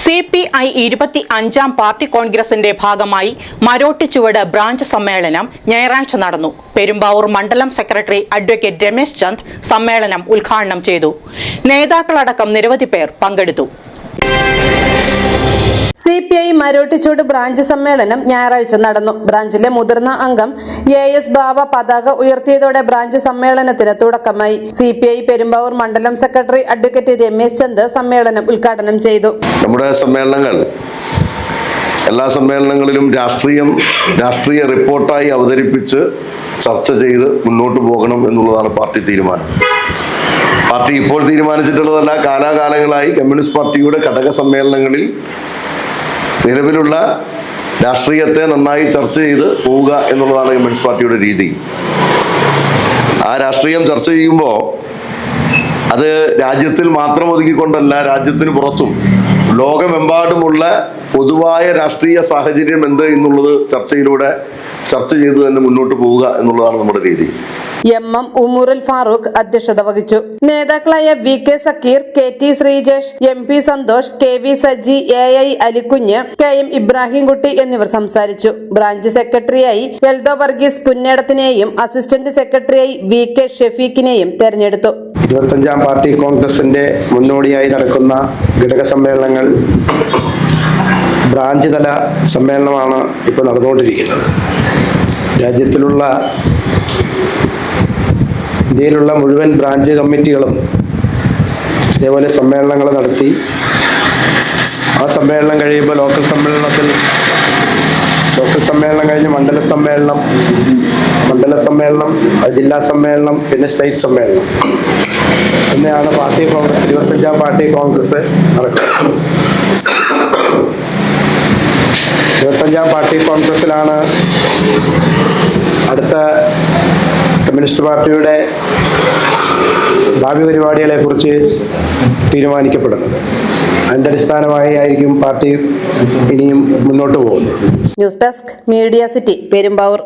C P I ഇരുപത്തി അഞ്ചാം party കോൺഗ്രസിന്റെ ഭാഗമായി മരോട്ടിച്ചുവട് ബ്രാഞ്ച് സമ്മേളനം ഞായറാഴ്ച നടന്നു. പെരുമ്പാവൂർ മണ്ഡലം സെക്രട്ടറി അഡ്വക്കേറ്റ് രമേശ് ചന്ദ് സമ്മേളനം ഉദ്ഘാടനം ചെയ്തു. നേതാക്കളടക്കം നിരവധി പേർ പങ്കെടുത്തു. C P I Marottichoodu branch സമ്മേളനം ഞായറാഴ്ച നടന്നു. ബ്രാഞ്ചിലെ മുതിർന്ന അംഗം എ എസ് ബാബ പതാക ഉയർത്തിയതോടെ ബ്രാഞ്ച് സമ്മേളനത്തിന് തുടക്കമായി. സി പി ഐ പെരുമ്പാവൂർ മണ്ഡലം സെക്രട്ടറി അഡ്വക്കേറ്റ് രമേശ് ചന്ദ് സമ്മേളനം ഉദ്ഘാടനം ചെയ്തു. നമ്മുടെ സമ്മേളനങ്ങൾ എല്ലാ സമ്മേളനങ്ങളിലും രാഷ്ട്രീയം രാഷ്ട്രീയ റിപ്പോർട്ടായി അവതരിപ്പിച്ച് ചർച്ച ചെയ്ത് മുന്നോട്ട് പോകണം എന്നുള്ളതാണ് പാർട്ടി തീരുമാനം. പാർട്ടി ഇപ്പോൾ തീരുമാനിച്ചിട്ടുള്ളതല്ല കാലാകാലങ്ങളായി കമ്മ്യൂണിസ്റ്റ് പാർട്ടിയുടെ ഘടക സമ്മേളനങ്ങളിൽ നിലവിലുള്ള രാഷ്ട്രീയത്തെ നന്നായി ചർച്ച ചെയ്ത് പോവുക എന്നുള്ളതാണ് കമ്മ്യൂണിസ്റ്റ് പാർട്ടിയുടെ രീതി. ആ രാഷ്ട്രീയം ചർച്ച ചെയ്യുമ്പോൾ അത് രാജ്യത്തിൽ മാത്രം ഒതുക്കിക്കൊണ്ടല്ല രാജ്യത്തിന് പുറത്തും ലോകമെമ്പാടുമുള്ള പൊതുവായ രാഷ്ട്രീയ സാഹചര്യം എന്ത് എന്നുള്ളത് ചർച്ചയിലൂടെ ചർച്ച ചെയ്ത് തന്നെ മുന്നോട്ട് പോവുക എന്നുള്ളതാണ് നമ്മുടെ രീതി. എം എം ഉമൂറുൽ ഫാറൂഖ് അധ്യക്ഷത വഹിച്ചു. നേതാക്കളായ V K Sakkeer K T Sreejesh M P Santhosh K V Saji A I Alikunju K M Ibrahimkutty എന്നിവർ സംസാരിച്ചു. ബ്രാഞ്ച് സെക്രട്ടറിയായി എൽദോ വർഗീസ് പുന്നേടത്തിനെയും അസിസ്റ്റന്റ് സെക്രട്ടറിയായി വി കെ ഷെഫീഖിനെയും തെരഞ്ഞെടുത്തു. ഇരുപത്തഞ്ചാം പാർട്ടി കോൺഗ്രസിന്റെ മുന്നോടിയായി നടക്കുന്ന ഘടക സമ്മേളനങ്ങൾ ബ്രാഞ്ച് തല സമ്മേളനമാണ് ഇപ്പോൾ നടന്നുകൊണ്ടിരിക്കുന്നത്. രാജ്യത്തിലുള്ള ഇന്ത്യയിലുള്ള മുഴുവൻ ബ്രാഞ്ച് കമ്മിറ്റികളും ഇതേപോലെ സമ്മേളനങ്ങൾ നടത്തി. ആ സമ്മേളനം കഴിയുമ്പോൾ ലോക്കൽ സമ്മേളനത്തിൽ ലോക്കൽ സമ്മേളനം കഴിഞ്ഞ് മണ്ഡല സമ്മേളനം മണ്ഡല സമ്മേളനം ജില്ലാ സമ്മേളനം പിന്നെ സ്റ്റേറ്റ് സമ്മേളനം. എന്നെയാണ് പാർട്ടി കോൺഗ്രസ് ഇരുപത്തഞ്ചാം പാർട്ടി കോൺഗ്രസ് നടക്കുന്നത്. ഇരുപത്തഞ്ചാം പാർട്ടി കോൺഗ്രസിലാണ് അടുത്ത കമ്മ്യൂണിസ്റ്റ് പാർട്ടിയുടെ ഭാവി പരിപാടികളെ കുറിച്ച് തീരുമാനിക്കപ്പെടുന്നത് അതിന്റെ അടിസ്ഥാനമായി ആയിരിക്കും പാർട്ടി ഇനിയും മുന്നോട്ട് പോകുന്നത്. News Desk Media City Perumbavoor.